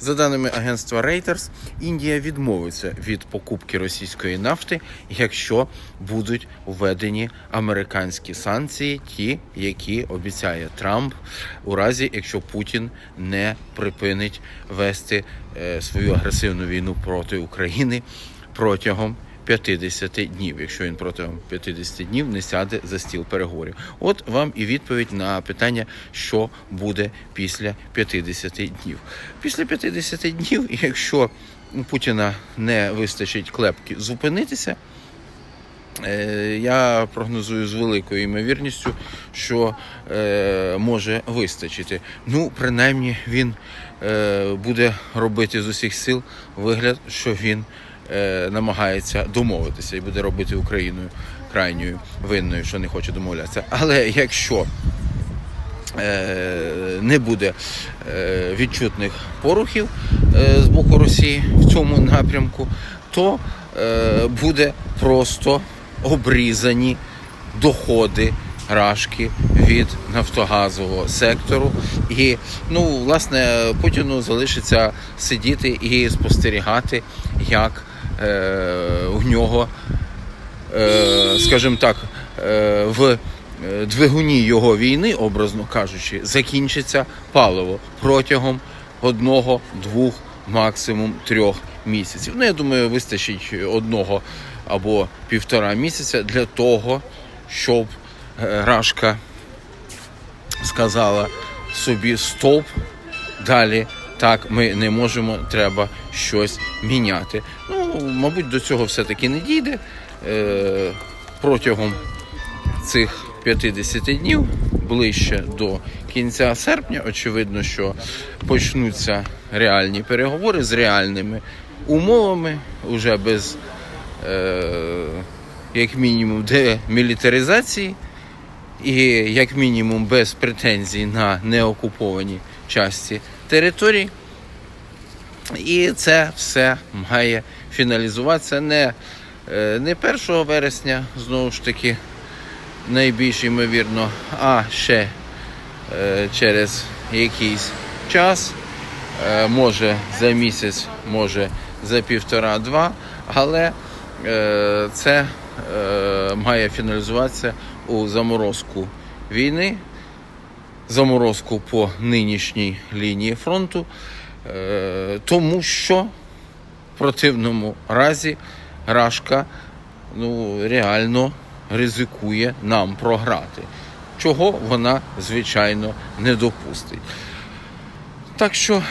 За даними агентства Reuters, Індія відмовиться від покупки російської нафти, якщо будуть введені американські санкції, ті, які обіцяє Трамп, у разі якщо Путін не припинить вести е, свою агресивну війну проти України протягом 50 днів, якщо він протягом 50 днів не сяде за стіл переговорів. От вам і відповідь на питання, що буде після 50 днів. Після 50 днів, якщо у Путіна не вистачить клепки зупинитися, е, я прогнозую з великою ймовірністю, що е, може вистачити. Ну, принаймні, він е, буде робити з усіх сил вигляд, що він намагається домовитися і буде робити Україною крайньою винною, що не хоче домовлятися. Але якщо е, не буде е, відчутних порухів е, з боку Росії в цьому напрямку, то е, буде просто обрізані доходи Рашки від нафтогазового сектору. І ну, власне, Путіну залишиться сидіти і спостерігати, як е, у нього е, скажімо так, е, в е, двигуні його війни, образно кажучи, закінчиться паливо протягом одного, двох, максимум трьох місяців. Ну, я думаю, вистачить одного або півтора місяця для того, щоб е, Рашка сказала собі стоп, далі так ми не можемо, треба щось міняти. Ну, мабуть, до цього все-таки не дійде. Е, протягом цих 50 днів, ближче до кінця серпня, очевидно, що почнуться реальні переговори з реальними умовами, уже без, е, як мінімум, демілітаризації і як мінімум без претензій на неокуповані часті територій. І це все має фіналізуватися. Не, е, не 1 вересня, знову ж таки, найбільш ймовірно, а ще е, через якийсь час, Е, може за місяць, може за півтора-два, але це має фіналізуватися у заморозку війни, заморозку по нинішній лінії фронту, тому що в противному разі Рашка ну, реально ризикує нам програти, чого вона, звичайно, не допустить. Так що